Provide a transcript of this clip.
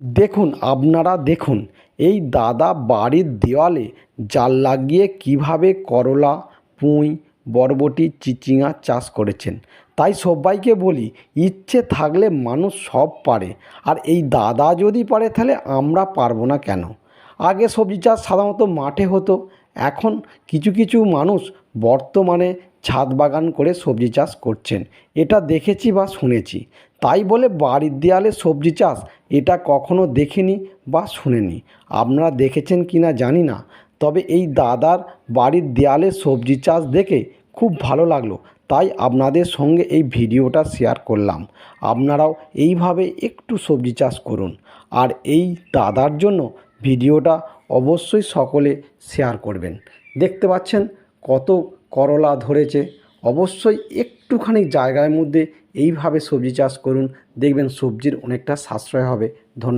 দেখুন, আপনারা দেখুন, এই দাদা বাড়ির দেওয়ালে জাল লাগিয়ে কীভাবে করলা, পুঁই, বরবটি চিচিঙ্গা চাষ করেছেন। তাই সবাইকে বলি, ইচ্ছে থাকলে মানুষ সব পারে, আর এই দাদা যদি পারে তাহলে আমরা পারব না কেন? আগে সবজি চাষ সাধারণত মাঠে হতো, এখন কিছু কিছু মানুষ বর্তমানে ছাদ বাগান করে সবজি চাষ করছেন। এটা দেখেছি বা শুনেছি। তাই বলে বাড়ির দেয়ালে সবজি চাষ এটা কখনো দেখিনি বা শুনিনি। আপনারা দেখেছেন কি না জানি না। তবে এই দাদার বাড়ির দেয়ালে সবজি চাষ দেখে খুব ভালো লাগল। তাই আপনাদের সঙ্গে এই ভিডিওটা শেয়ার করলাম। আপনারাও এইভাবে একটু সবজি চাষ করুন। আর এই দাদার জন্য ভিডিওটা অবশ্যই সকলে শেয়ার করবেন। দেখতে পাচ্ছেন কত করলা ধরেছে। অবশ্যই একটুখানি জায়গার মধ্যে এইভাবে সবজি চাষ করুন। দেখবেন সবজির অনেকটা সাশ্রয় হবে। ধন্য